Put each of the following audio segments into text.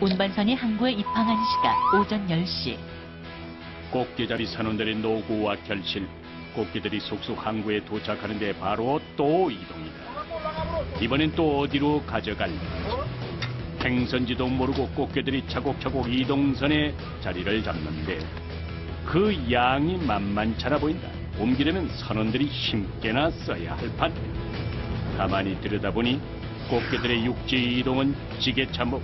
운반선이 항구에 입항한 시각 오전 10시. 꽃게잡이 선원들의 노고와 결실, 꽃게들이 속속 항구에 도착하는데 바로 또 이동이다. 이번엔 또 어디로 가져갈지. 행선지도 모르고 꽃게들이 차곡차곡 이동선에 자리를 잡는데 그 양이 만만찮아 보인다. 옮기려면 선원들이 힘께나 써야 할 판. 가만히 들여다보니 꽃게들의 육지 이동은 지게차 목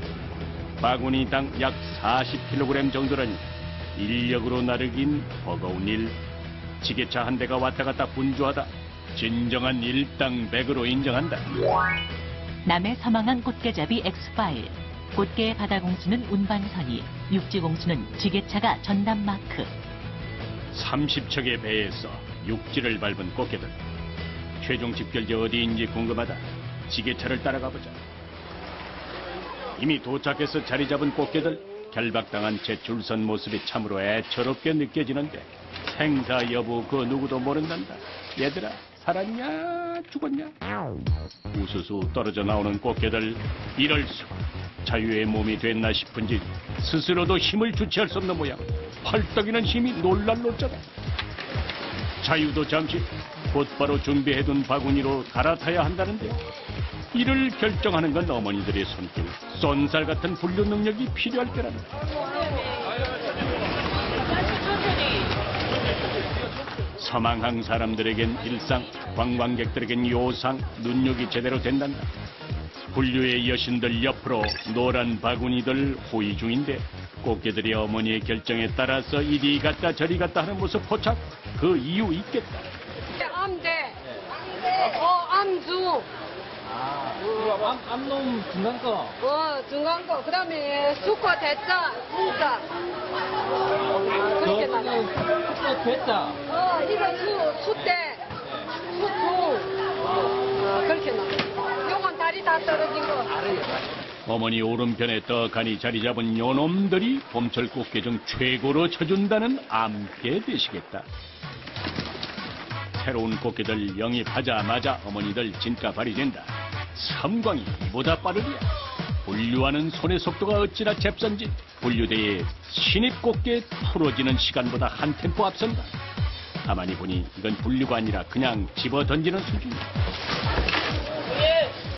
바구니당 약 40kg 정도라니 인력으로 나르긴 버거운 일. 지게차 한 대가 왔다 갔다 분주하다. 진정한 일당백으로 인정한다. 남해 서망항 꽃게잡이 엑스파일. 꽃게의 바다 공수는 운반선이, 육지 공수는 지게차가 전담 마크. 30척의 배에서 육지를 밟은 꽃게들. 최종 집결지 어디인지 궁금하다. 지게차를 따라가 보자. 이미 도착해서 자리 잡은 꽃게들 결박당한 채 줄선 모습이 참으로 애처롭게 느껴지는데 생사 여부 그 누구도 모른단다. 얘들아 살았냐 죽었냐? 우수수 떨어져 나오는 꽃게들 이럴 수가 자유의 몸이 됐나 싶은지 스스로도 힘을 주체할 수 없는 모양 펄떡이는 힘이 놀랄 노자다. 자유도 잠시 곧바로 준비해둔 바구니로 갈아타야 한다는데 이를 결정하는 건 어머니들의 손길 쏜살 같은 분류 능력이 필요할 때란다 서망항 사람들에겐 일상 관광객들에겐 요상 눈욕이 제대로 된단다. 분류의 여신들 옆으로 노란 바구니들 호의 중인데 꽃게들이 어머니의 결정에 따라서 이리 갔다 저리 갔다 하는 모습 포착 그 이유 있겠다 암대, 어, 암주, 아, 그 암, 암놈 중간 거. 어, 중간 거, 그 다음에 수코 대자, 진짜. 그렇게 나가. 또 됐다. 어, 이거 수, 수대, 수투. 어, 그렇게 나가. 요건 다리 다 떨어진 거. 어머니 오른편에 떡하니 자리 잡은 요놈들이 봄철 꽃게 중 최고로 쳐준다는 암깨 되시겠다. 새로운 꽃게들 영입하자마자 어머니들 진가 발휘된다. 섬광이 이보다 빠르리야. 분류하는 손의 속도가 어찌나 잽선지 분류대의 신입 꽃게 풀어지는 시간보다 한 템포 앞선다. 가만히 보니 이건 분류가 아니라 그냥 집어 던지는 수준이다.